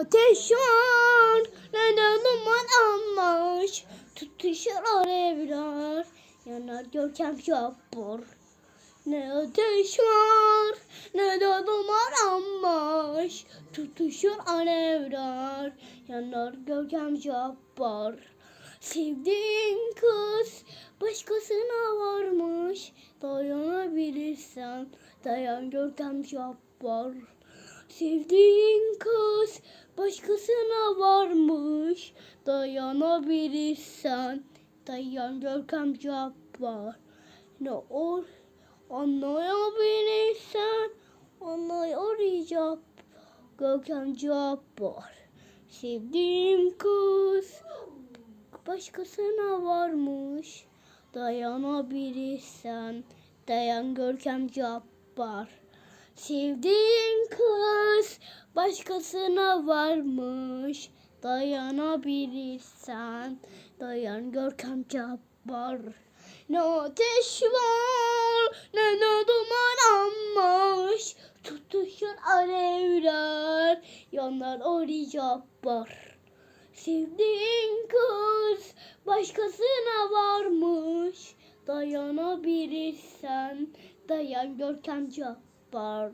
ateş var ne de duman almış. Tutuşur alevler yanar görkem yapar. Ne ateş var ne de duman almış. Tutuşur alevler yanar görkem yapar. Sevdiğin kız başkasına varmış. Dayanabilirsen dayan görkem yapar. Sevdiğin kız. Dayanabilirsen dayan görkem yapar. Ne ol anlayabilirsen anlayacak görkem yapar. Sevdiğin kız başkasına varmış. Dayanabilirsen dayan görkem yapar. Sevdiğin kız başkasına varmış. Dayanabilirsen dayan görkem yapar. Ne ateş var ne de duman almış. Tutuşur alevler yanar oraya yapar. Sevdiğin kız başkasına varmış. Dayanabilirsen dayan görkem yapar.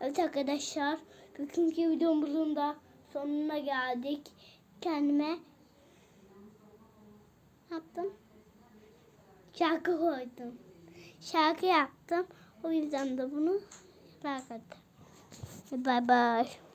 Evet arkadaşlar bugünkü videomuzun da sonuna geldik. Kendime yaptım? Şarkı koydum. Şarkı yaptım. O yüzden de bunu attım. Bye bye.